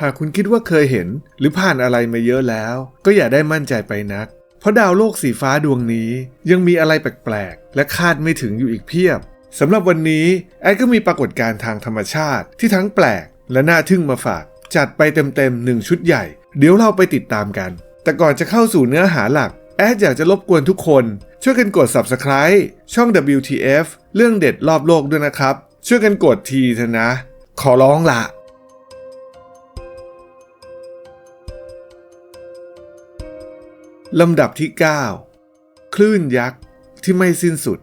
หากคุณคิดว่าเคยเห็น หรือผ่านอะไรมาเยอะแล้ว ก็อย่าได้มั่นใจไปนัก เพราะดาวโลกสีฟ้าดวงนี้ยังมีอะไรแปลกๆ และคาดไม่ถึงอยู่อีกเพียบสำหรับวันนี้แอดก็มีปรากฏการณ์ทางธรรมชาติที่ทั้งแปลก และน่าทึ่งมาฝาก จัดไปเต็มๆหนึ่งชุดใหญ่ เดี๋ยวเราไปติดตามกัน แต่ก่อนจะเข้าสู่เนื้อหาหลัก แอดอยากจะรบกวนทุกคน ช่วยกันกด subscribe ช่อง WTF เรื่องเด็ดรอบโลกด้วยนะครับ ช่วยกันกดทีเถอะนะ ขอร้องละ ลำดับที่ 9 คลื่นยักษ์ที่ไม่สิ้นสุด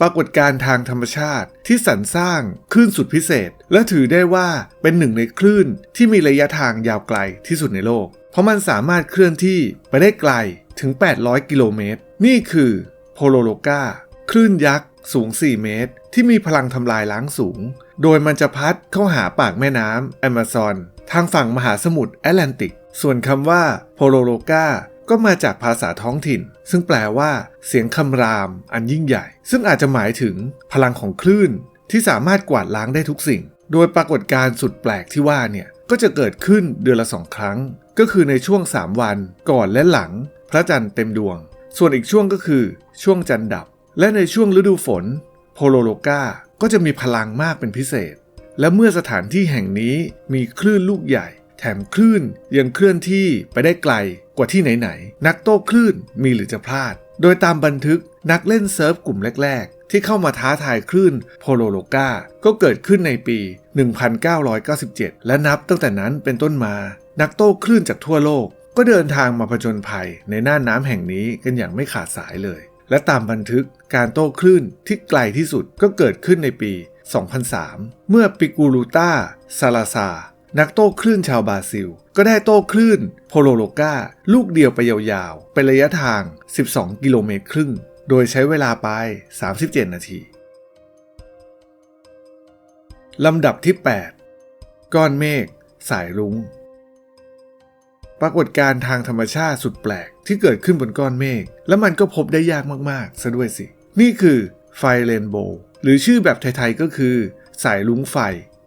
ปรากฏการณ์ทางธรรมชาติที่สรรสร้างคลื่นสุดพิเศษ และถือได้ว่าเป็นหนึ่งในคลื่นที่มีระยะทางยาวไกลที่สุดในโลก เพราะมันสามารถเคลื่อนที่ไปได้ไกลถึง 800 กิโลเมตร นี่คือโพโลโลกาคลื่นยักษ์สูง 4 เมตร ที่มีพลังทำลายล้างสูง โดยมันจะพัดเข้าหาปากแม่น้ำแอมะซอน ทางฝั่งมหาสมุทรแอตแลนติก ส่วนคำว่าโพโลโลกาก็มาจากภาษาท้องถิ่น ซึ่งแปลว่า เสียงคำราม อันยิ่งใหญ่ ซึ่งอาจจะหมายถึงพลังของคลื่น ที่สามารถกวาดล้างได้ทุกสิ่ง โดยปรากฏการณ์สุดแปลกที่ว่าเนี่ยก็จะเกิดขึ้นเดือนละสองครั้ง ก็คือในช่วง 3 วัน ก่อนและหลัง พระจันทร์เต็มดวง ส่วนอีกช่วงก็คือ ช่วงจันทร์ดับ และในช่วงฤดูฝน โพโลโลกาก็จะมีพลังมากเป็นพิเศษ และเมื่อสถานที่แห่งนี้มีคลื่นลูกใหญ่ แถมคลื่นยังเคลื่อนที่ไปได้ไกลกว่าที่ไหนๆนักโต้คลื่นมีหรือจะพลาด โดยตามบันทึกนักเล่นเซิร์ฟกลุ่มแรก ๆ ที่เข้ามาท้าทายคลื่นโพโลโลกาก็เกิดขึ้นในปี 1997 และนับตั้งแต่นั้นเป็นต้นมา นักโต้คลื่นจากทั่วโลก ก็เดินทางมาผจญภัยในน่านน้ำแห่งนี้กันอย่างไม่ขาดสายเลย และตามบันทึกการโต้คลื่นที่ไกลที่สุดก็เกิดขึ้นในปี 2003 เมื่อปิกูรูต้าซาลาซา นักโต้คลื่นชาวบราซิล ก็ได้โต้คลื่นโพโลโลกาลูกเดียวไปยาวๆ เป็นระยะทาง 12 กิโลเมตรครึ่ง โดยใช้เวลาไป 37 นาที ลำดับที่ 8 ก้อนเมฆ สายรุง้ง ปรากฏการณ์ทางธรรมชาติสุดแปลกที่เกิดขึ้นบนก้อนเมฆ และมันก็พบได้ยากมากๆซะด้วยสิ นี่คือไฟเรนโบว์หรือชื่อแบบไทยๆก็คือ สายลุ้งไฟ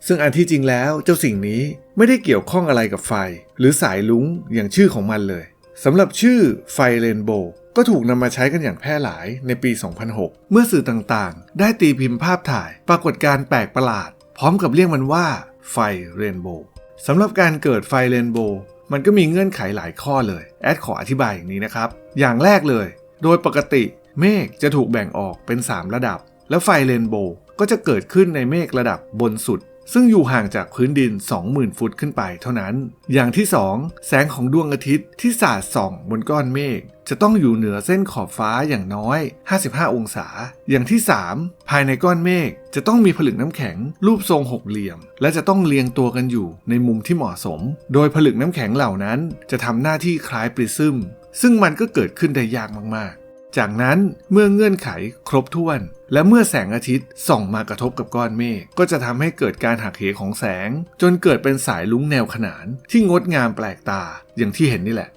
ซึ่งอันที่จริงแล้วเจ้าสิ่งนี้ไม่ได้เกี่ยวข้องอะไรกับไฟ หรือสายลุ้งอย่างชื่อของมันเลยสำหรับชื่อไฟเรนโบว์ก็ถูกนำมาใช้กันอย่างแพร่หลายในปี 2006 เมื่อสื่อต่างๆ ได้ตีพิมพ์ภาพถ่าย ปรากฏการ์แปลกประหลาด พร้อมกับเรียกมันว่า ไฟเรนโบว์สำหรับการเกิดไฟเรนโบว์มันก็มีเงื่อนไขหลายข้อเลย แอดขออธิบายอย่างนี้นะครับ อย่างแรกเลย โดยปกติเมฆจะถูกแบ่งออกเป็น 3 ระดับ แล้วไฟเรนโบว์ก็จะเกิดขึ้นในเมฆระดับบนสุด ซึ่งอยู่ห่างจากพื้นดิน 20,000 ฟุตขึ้นไปเท่านั้น อย่างที่ 2 แสงของดวงอาทิตย์ที่สาดส่องบนก้อนเมฆจะต้องอยู่เหนือเส้นขอบฟ้าอย่างน้อย 55 องศา อย่างที่ 3 ภายในก้อนเมฆจะต้องมีผลึกน้ำแข็ง รูปทรงหกเหลี่ยม และจะต้องเรียงตัวกันอยู่ในมุมที่เหมาะสม โดยผลึกน้ำแข็งเหล่านั้นจะทำหน้าที่คล้ายปริซึมซึ่งมันก็เกิดขึ้นได้ยากมาก จากนั้นเมื่อเงื่อนไขครบถ้วน และเมื่อแสงอาทิตย์ส่องมากระทบกับก้อนเมฆก็จะทำให้เกิดการหักเหของแสง จนเกิดเป็นสายลุ้งแนวขนานที่งดงามแปลกตาอย่างที่เห็นนี่แหละ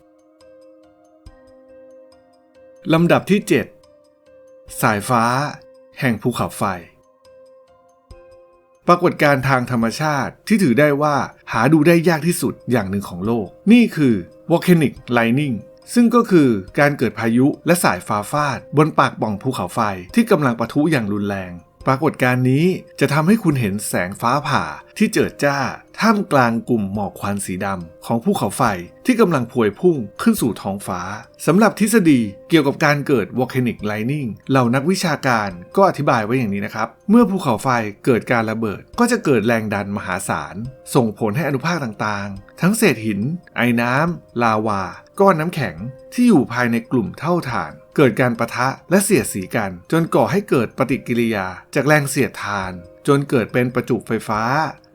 ลำดับที่ 7 สายฟ้า แห่งภูเขาไฟ ปรากฏการณ์ทางธรรมชาติที่ถือได้ว่าหาดูได้ยากที่สุดอย่างหนึ่งของโลก นี่คือ volcanic lightning ซึ่งก็คือการเกิดพายุและสายฟ้าฟาด บนปากป่องภูเขาไฟที่กำลังปะทุอย่างรุนแรง ปรากฏการณ์นี้จะทำให้คุณเห็นแสงฟ้าผ่าที่เจิดจ้า ท่ามกลางกลุ่มหมอกควันสีดำของภูเขาไฟที่กำลังพวยพุ่งขึ้นสู่ท้องฟ้าสำหรับทฤษฎีเกี่ยวกับการเกิด volcanic lightning เหล่านักวิชาการก็อธิบายไว้อย่างนี้นะครับ เมื่อภูเขาไฟเกิดการระเบิด ก็จะเกิดแรงดันมหาศาล ส่งผลให้อนุภาคต่างๆ ทั้งเศษหิน ไอ้น้ำลาวา ก้อนน้ำแข็งที่อยู่ภายในกลุ่มเท่าฐาน เกิดการประทะและเสียดสีกัน จนก่อให้เกิดปฏิกิริยาจากแรงเสียดทานจนเกิดเป็นประจุไฟฟ้า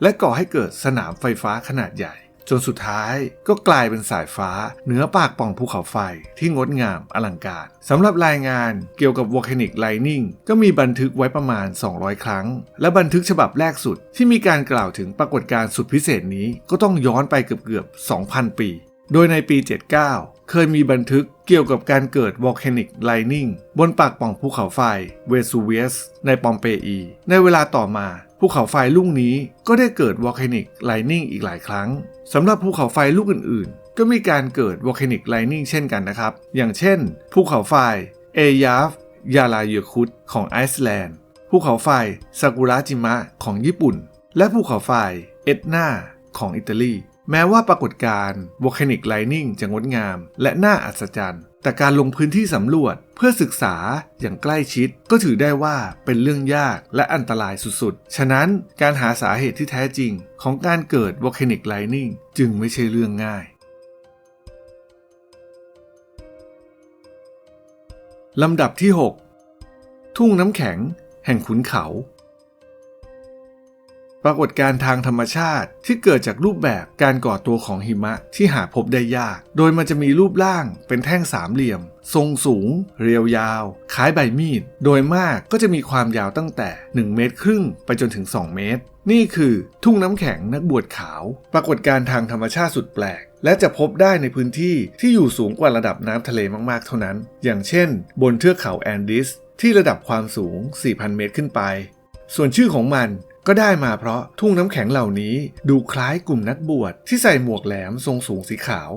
และก่อให้เกิดสนามไฟฟ้าขนาดใหญ่ จนสุดท้ายก็กลายเป็นสายฟ้าเหนือปากป่องภูเขาไฟที่งดงามอลังการสำหรับรายงานเกี่ยวกับ volcanic lightning ก็มีบันทึกไว้ประมาณ 200 ครั้ง และบันทึกฉบับแรกสุดที่มีการกล่าวถึงปรากฏการณ์สุดพิเศษนี้ก็ต้องย้อนไปเกือบๆ2,000 ปี โดยในปี 79 เคยมีบันทึกเกี่ยวกับการเกิด volcanic lightning บนปากป่องภูเขาไฟเวซูเวียสในปอมเปอี ในเวลาต่อมาภูเขาไฟลูกนี้ก็ได้เกิดวอลคานิกไลนิ่งอีกหลายครั้งสำหรับภูเขาไฟลูกอื่นๆ ก็มีการเกิดวอลคานิกไลนิ่งเช่นกันนะครับ อย่างเช่น ภูเขาไฟเอยาฟยาลาเยคุตของไอซ์แลนด์ ภูเขาไฟซากุระจิมะของญี่ปุ่น และภูเขาไฟเอ็ดนาของอิตาลี แม้ว่าปรากฏการณ์วอลคานิกไลนิ่งจะงดงาม และน่าอัศจรรย์ แต่การลงพื้นที่สำรวจเพื่อศึกษาอย่างใกล้ชิด ก็ถือได้ว่าเป็นเรื่องยากและอันตรายสุดๆ ฉะนั้นการหาสาเหตุที่แท้จริง ของการเกิดวอลคานิกไลนิ่งจึงไม่ใช่เรื่องง่ายลำดับที่ 6 ทุ่งน้ำแข็ง แห่งขุนเขา ปรากฏการณ์ทางธรรมชาติที่เกิดจากรูปแบบการก่อตัวของหิมะที่หาพบได้ยาก โดยมันจะมีรูปร่างเป็นแท่งสามเหลี่ยม ทรงสูง เรียวยาว คล้ายใบมีด โดยมากก็จะมีความยาวตั้งแต่ 1 เมตรครึ่งไปจนถึง 2 เมตร นี่คือทุ่งน้ำแข็งนักบวชขาว ปรากฏการณ์ทางธรรมชาติสุดแปลก และจะพบได้ในพื้นที่ที่อยู่สูงกว่าระดับน้ำทะเลมากๆ เท่านั้น อย่างเช่น บนเทือกเขาแอนดิสที่ระดับความสูง 4,000 เมตรขึ้นไป ส่วนชื่อของมันก็ได้มาเพราะทุ่งน้ำแข็งเหล่านี้ดูคล้ายกลุ่มนักบวชที่ใส่หมวกแหลมทรงสูงสีขาว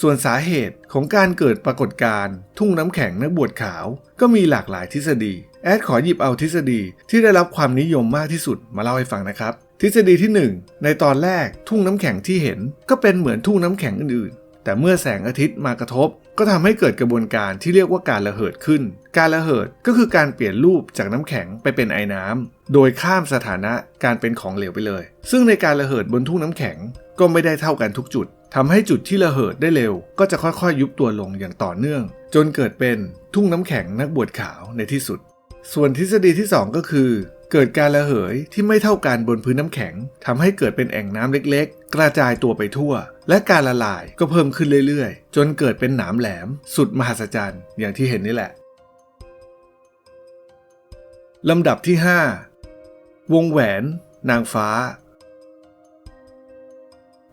ส่วนสาเหตุของการเกิดปรากฏการณ์ทุ่งน้ำแข็งนักบวชขาว ก็มีหลากหลายทฤษฎี แอดขอหยิบเอาทฤษฎีที่ได้รับความนิยมมากที่สุดมาเล่าให้ฟังนะครับ ทฤษฎีที่ 1 ในตอนแรกทุ่งน้ำแข็งที่เห็นก็เป็นเหมือนทุ่งน้ำแข็งอื่น แต่เมื่อแสงอาทิตย์มากระทบ ก็ทำให้เกิดกระบวนการที่เรียกว่าการระเหิดขึ้น การระเหิดก็คือการเปลี่ยนรูปจากน้ำแข็งไปเป็นไอน้ำโดยข้ามสถานะการเป็นของเหลวไปเลย ซึ่งในการระเหิดบนทุ่งน้ำแข็งก็ไม่ได้เท่ากันทุกจุดทำให้จุดที่ระเหิดได้เร็ว ก็จะค่อยๆ ยุบตัวลงอย่างต่อเนื่อง จนเกิดเป็นทุ่งน้ำแข็งนักบวชขาวในที่สุด ส่วนทฤษฎีที่ 2 ก็คือเกิดการระเหยที่ไม่เท่ากันบนพื้นน้ำแข็งทำให้เกิดเป็นแอ่งน้ำเล็กๆ กระจายตัวไปทั่ว และการละลายก็เพิ่มขึ้นเรื่อยๆ จนเกิดเป็นหนามแหลม สุดมหัศจรรย์อย่างที่เห็นนี่แหละลำดับที่ 5 วงแหวน นางฟ้า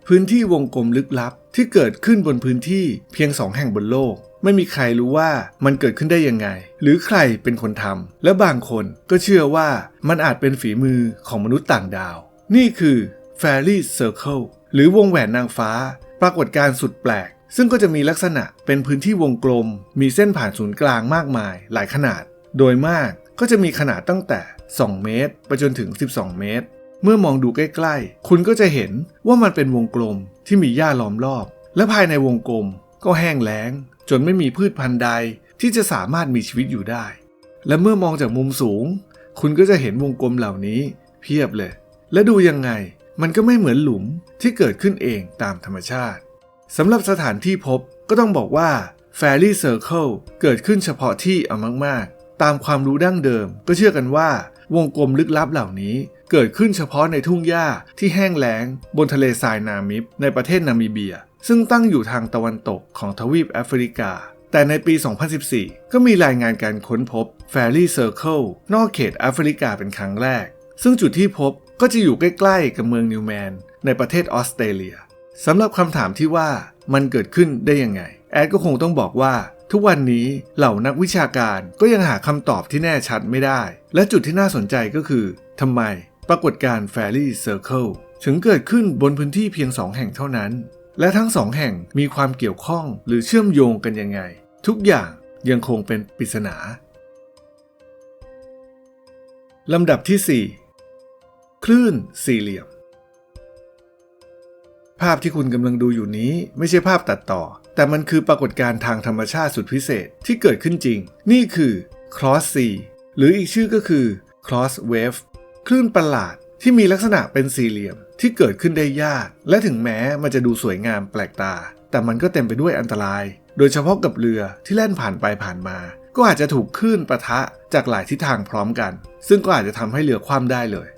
พื้นที่วงกลมลึกลับที่เกิดขึ้นบนพื้นที่เพียงสองแห่งบนโลก ไม่มีใครรู้ว่ามันเกิดขึ้นได้ยังไง หรือใครเป็นคนทำและบางคนก็เชื่อว่ามันอาจเป็นฝีมือของมนุษย์ต่างดาว นี่คือ Fairy Circle หรือวงแหวนนางฟ้า ปรากฏการณ์สุดแปลก ซึ่งก็จะมีลักษณะเป็นพื้นที่วงกลม มีเส้นผ่านศูนย์กลางมากมาย หลายขนาด โดยมากก็จะมีขนาดตั้งแต่ 2 เมตร ไปจนถึง 12 เมตร เมื่อมองดูใกล้ ๆ คุณก็จะเห็นว่ามันเป็นวงกลมที่มีหญ้าล้อมรอบ และภายในวงกลม ก็แห้งแล้ง จนไม่มีพืชพันธุ์ใดที่จะสามารถมีชีวิตอยู่ได้ และเมื่อมองจากมุมสูง คุณก็จะเห็นวงกลมเหล่านี้ เพียบเลย และดูยังไง มันก็ไม่เหมือนหลุมที่เกิดขึ้นเองตามธรรมชาติสำหรับสถานที่พบก็ต้องบอกว่า Fairy Circle เกิดขึ้นเฉพาะที่เอามากๆ ตามความรู้ดั้งเดิม ก็เชื่อกันว่าวงกลมลึกลับเหล่านี้ เกิดขึ้นเฉพาะในทุ่งหญ้าที่แห้งแล้ง บนทะเลทรายนามิบในประเทศนามิเบีย ซึ่งตั้งอยู่ทางตะวันตกของทวีปแอฟริกา แต่ในปี 2014 ก็มีรายงานการค้นพบ Fairy Circle นอกเขตแอฟริกาเป็นครั้งแรก ซึ่งจุดที่พบก็จะอยู่ใกล้ๆกับเมืองนิวแมน ในประเทศออสเตรเลียสำหรับคำถามที่ว่ามันเกิดขึ้นได้ยังไง แอดก็คงต้องบอกว่า ทุกวันนี้เหล่านักวิชาการก็ยังหาคำตอบที่แน่ชัดไม่ได้ และจุดที่น่าสนใจก็คือทำไมปรากฏการณ์ Fairy Circle ถึงเกิดขึ้นบนพื้นที่เพียงสองแห่งเท่านั้น และทั้งสองแห่งมีความเกี่ยวข้องหรือเชื่อมโยงกันยังไง ทุกอย่างยังคงเป็นปริศนา ลำดับที่ 4 คลื่นสี่เหลี่ยม ภาพที่คุณกำลังดูอยู่นี้ไม่ใช่ภาพตัดต่อ แต่มันคือปรากฏการณ์ทางธรรมชาติสุดพิเศษที่เกิดขึ้นจริง นี่คือ Cross Sea หรืออีกชื่อก็คือ Cross Wave คลื่นประหลาด ที่มีลักษณะเป็นสี่เหลี่ยมที่เกิดขึ้นได้ยาก และถึงแม้มันจะดูสวยงามแปลกตา แต่มันก็เต็มไปด้วยอันตราย โดยเฉพาะกับเรือที่แล่นผ่านไปผ่านมา ก็อาจจะถูกคลื่นประทะจากหลายทิศทางพร้อมกัน ซึ่งก็อาจจะทำให้เรือคว่ำได้เลย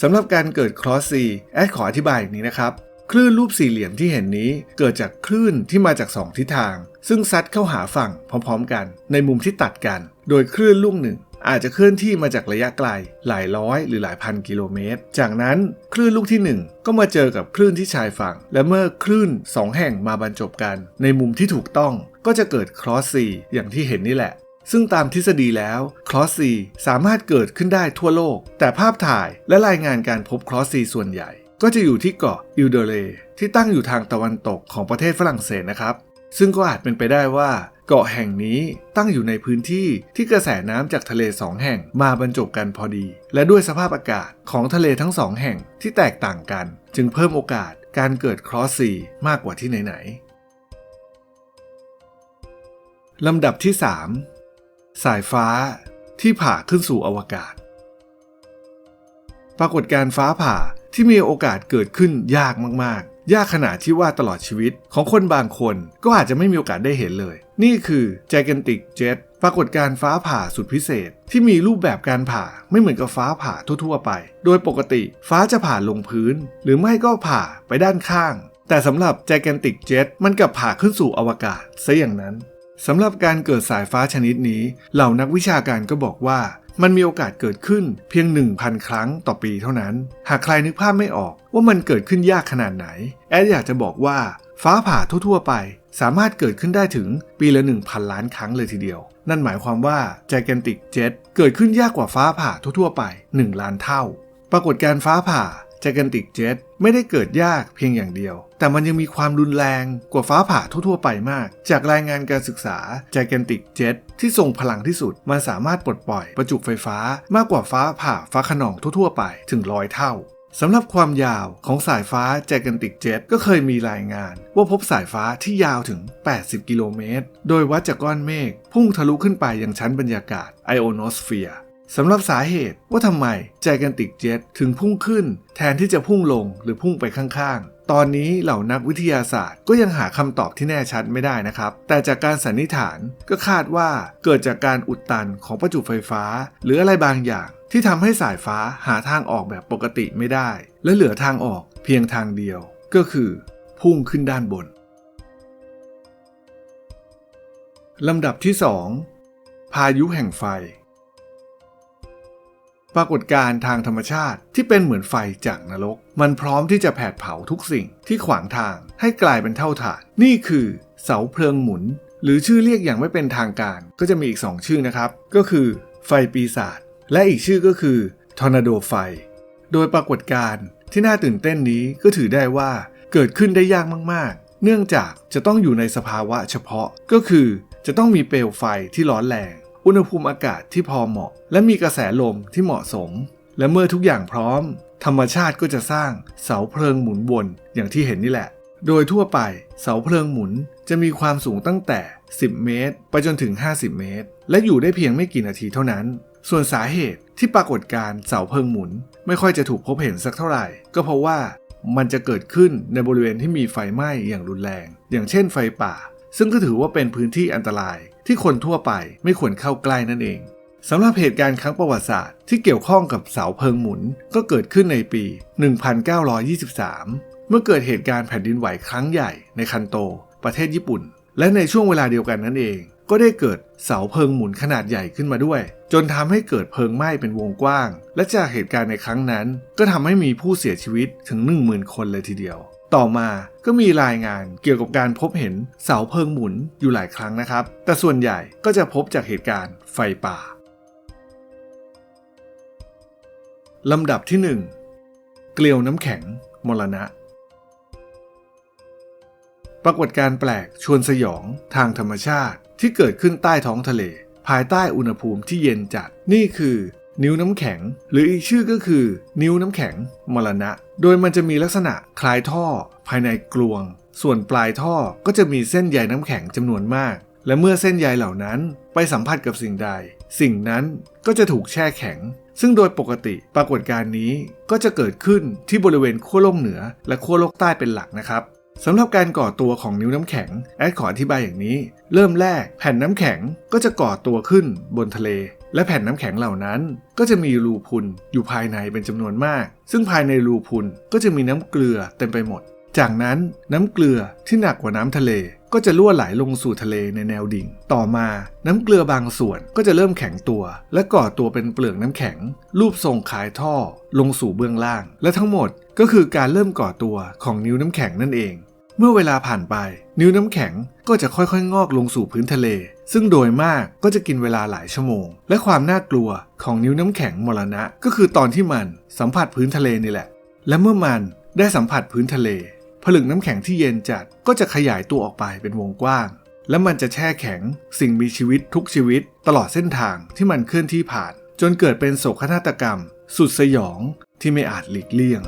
สำหรับการเกิด Cross Sea แอดขออธิบายอย่างนี้นะครับคลื่นรูปสี่เหลี่ยมที่เห็นนี้เกิดจากคลื่นที่มาจากสองทิศทาง ซึ่งซัดเข้าหาฝั่งพร้อมๆกัน ในมุมที่ตัดกัน โดยคลื่นลูกหนึ่ง อาจจะเคลื่อนที่มาจากระยะไกลหลายร้อยหรือหลายพันกิโลเมตร จากนั้นคลื่นลูกที่ 1 ก็มาเจอกับคลื่นที่ชายฝั่ง และเมื่อคลื่น 2 แห่งมาบรรจบกัน ในมุมที่ถูกต้องก็จะเกิด cross sea อย่างที่เห็นนี่แหละซึ่งตามทฤษฎีแล้วคลอสซีสามารถเกิดขึ้นได้ทั่วโลก แต่ภาพถ่ายและรายงานการพบคลอสซีส่วนใหญ่ ก็จะอยู่ที่เกาะอิลเดเรที่ตั้งอยู่ทางตะวันตกของประเทศฝรั่งเศสนะครับ ซึ่งก็อาจเป็นไปได้ว่า เกาะแห่งนี้ตั้งอยู่ในพื้นที่ที่กระแสน้ำจากทะเลสองแห่งมาบรรจบกันพอดี และด้วยสภาพอากาศของทะเลทั้งสองแห่งที่แตกต่างกัน จึงเพิ่มโอกาสการเกิดคลอสซีมากกว่าที่ไหนๆลำดับที่ 3 สายฟ้าที่ผ่าขึ้นสู่อวกาศ ปรากฏการณ์ฟ้าผ่าที่มีโอกาสเกิดขึ้นยากมากๆ ยากขนาดที่ว่าตลอดชีวิตของคนบางคนก็อาจจะไม่มีโอกาสได้เห็นเลย นี่คือ Gigantic Jet ปรากฏการฟ้าผ่าสุดพิเศษ ที่มีรูปแบบการผ่าไม่เหมือนกับฟ้าผ่าทั่วๆไป โดยปกติฟ้าจะผ่าลงพื้น หรือไม่ก็ผ่าไปด้านข้าง แต่สำหรับ Gigantic Jet มันกลับผ่าขึ้นสู่อวกาศซะอย่างนั้นสำหรับการเกิดสายฟ้าชนิดนี้ เหล่านักวิชาการก็บอกว่ามันมีโอกาสเกิดขึ้นเพียง 1,000 ครั้งต่อปีเท่านั้น หากใครนึกภาพไม่ออกว่ามันเกิดขึ้นยากขนาดไหน แอดอยากจะบอกว่า ฟ้าผ่าทั่ว ๆ ไป สามารถเกิดขึ้นได้ถึงปีละ 1,000 ล้านครั้งเลยทีเดียว นั่นหมายความว่า Gigantic Jet เกิดขึ้นยากกว่าฟ้าผ่าทั่วๆไป 1 ล้านเท่า ปรากฏการฟ้าผ่า Gigantic Jet ไม่ได้เกิดยากเพียงอย่างเดียว แต่มันยังมีความรุนแรงกว่าฟ้าผ่าทั่วๆไปมาก จากรายงานการศึกษา Gigantic Jet ที่ทรงพลังที่สุด มันสามารถปลดปล่อยประจุไฟฟ้ามากกว่าฟ้าผ่าฟ้าขนองทั่วๆไปถึงร้อยเท่า สำหรับความยาวของสายฟ้า Gigantic Jet ก็เคยมีรายงาน ว่าพบสายฟ้าที่ยาวถึง 80 กิโลเมตร โดยวัดจากก้อนเมฆพุ่งทะลุขึ้นไปยังชั้นบรรยากาศไอโอโนสเฟียร์สำหรับสาเหตุว่าทำไม Gigantic Jet ถึงพุ่งขึ้น แทนที่จะพุ่งลงหรือพุ่งไปข้างๆ ตอนนี้เหล่านักวิทยาศาสตร์ก็ยังหาคำตอบที่แน่ชัดไม่ได้นะครับ แต่จากการสันนิษฐานก็คาดว่าเกิดจากการอุดตันของประจุไฟฟ้า หรืออะไรบางอย่าง ที่ทำให้สายฟ้าหาทางออกแบบปกติไม่ได้ และเหลือทางออกเพียงทางเดียว ก็คือ พุ่งขึ้นด้านบนลำดับที่ 2 พายุแห่งไฟ ปรากฏการณ์ทางธรรมชาติที่เป็นเหมือนไฟจากนรก มันพร้อมที่จะแผดเผาทุกสิ่งที่ขวางทางให้กลายเป็นเท่าฐาน นี่คือเสาเพลิงหมุน หรือชื่อเรียกอย่างไม่เป็นทางการก็จะมีอีก 2 ชื่อนะครับ ก็คือ ไฟปีศาจ และอีกชื่อก็คือทอร์นาโดไฟ โดยปรากฏการณ์ที่น่าตื่นเต้นนี้ก็ถือได้ว่าเกิดขึ้นได้ยากมากๆ เนื่องจากจะต้องอยู่ในสภาวะเฉพาะ ก็คือจะต้องมีเปลวไฟที่ร้อนแรง อุณหภูมิอากาศที่พอเหมาะ และมีกระแสลมที่เหมาะสม และเมื่อทุกอย่างพร้อม ธรรมชาติก็จะสร้างเสาเพลิงหมุนวนอย่างที่เห็นนี่แหละ โดยทั่วไปเสาเพลิงหมุนจะมีความสูงตั้งแต่ 10 เมตร ไปจนถึง 50 เมตร และอยู่ได้เพียงไม่กี่นาทีเท่านั้น ส่วนสาเหตุที่ปรากฏการ์เสาเพิงหมุน ไม่ค่อยจะถูกพบเห็นสักเท่าไหร่ ก็เพราะว่ามันจะเกิดขึ้นในบริเวณที่มีไฟไหม้อย่างรุนแรง อย่างเช่นไฟป่า ซึ่งก็ถือว่าเป็นพื้นที่อันตรายที่คนทั่วไปไม่ควรเข้าใกล้นั่นเองสำหรับเหตุการณ์ครั้งประวัติศาสตร์ที่เกี่ยวข้องกับเสาเพิงหมุน ก็เกิดขึ้นในปี 1923 เมื่อเกิดเหตุการณ์แผ่นดินไหวครั้งใหญ่ในคันโต ประเทศญี่ปุ่น และในช่วงเวลาเดียวกันนั่นเอง ก็ได้เกิดเสาเพิงหมุนขนาดใหญ่ขึ้นมาด้วย จนทำให้เกิดเพลิงไหม้เป็นวงกว้าง และจากเหตุการณ์ในครั้งนั้น ก็ทำให้มีผู้เสียชีวิตถึง 10,000 คนเลยทีเดียว ต่อมาก็มีรายงานเกี่ยวกับการพบเห็นเสาเพิงหมุนอยู่หลายครั้งนะครับ แต่ส่วนใหญ่ก็จะพบจากเหตุการณ์ไฟป่าลำดับที่ 1 เกลียวน้ำแข็งมรณะ ปรากฏการแปลกชวนสยองทางธรรมชาติที่เกิดขึ้นใต้ท้องทะเล ภายใต้อุณหภูมิที่เย็นจัดนี่คือ นิ้วน้ำแข็ง หรืออีกชื่อก็คือ นิ้วน้ำแข็งมรณะ โดยมันจะมีลักษณะคล้ายท่อ ภายในกลวง ส่วนปลายท่อก็จะมีเส้นใยน้ำแข็งจำนวนมาก และเมื่อเส้นใยเหล่านั้นไปสัมผัสกับสิ่งใด สิ่งนั้นก็จะถูกแช่แข็ง ซึ่งโดยปกติปรากฏการณ์นี้ก็จะเกิดขึ้นที่บริเวณขั้วโลกเหนือและขั้วโลกใต้เป็นหลักนะครับ สำหรับการก่อตัวของนิ้วน้ำแข็ง แอดขออธิบายอย่างนี้ เริ่มแรกแผ่นน้ำแข็งก็จะก่อตัวขึ้นบนทะเล และแผ่นน้ำแข็งเหล่านั้น ก็จะมีรูพุนอยู่ภายในเป็นจำนวนมาก ซึ่งภายในรูพุนก็จะมีน้ำเกลือเต็มไปหมด จากนั้นน้ำเกลือที่หนักกว่าน้ำทะเล ก็จะล่วไหลลงสู่ทะเลในแนวดิ่ง ต่อมาน้ำเกลือบางส่วนก็จะเริ่มแข็งตัว และก่อตัวเป็นเปลือกน้ำแข็ง รูปทรงคล้ายท่อ ลงสู่เบื้องล่าง และทั้งหมดก็คือการเริ่มก่อตัวของนิ้วน้ำแข็งนั่นเอง เมื่อเวลาผ่านไป นิ้วน้ำแข็งก็จะค่อยๆ งอกลงสู่พื้นทะเล ซึ่งโดยมากก็จะกินเวลาหลายชั่วโมง และความน่ากลัวของนิ้วน้ำแข็งมรณะ ก็คือตอนที่มันสัมผัสพื้นทะเลนี่แหละ และเมื่อมันได้สัมผัสพื้นทะเล ผลึกน้ำแข็งที่เย็นจัดก็จะขยายตัวออกไปเป็นวงกว้าง และมันจะแช่แข็งสิ่งมีชีวิตทุกชีวิต ตลอดเส้นทางที่มันเคลื่อนที่ผ่าน จนเกิดเป็นโศกนาฏกรรม สุดสยองที่ไม่อาจหลีกเลี่ยง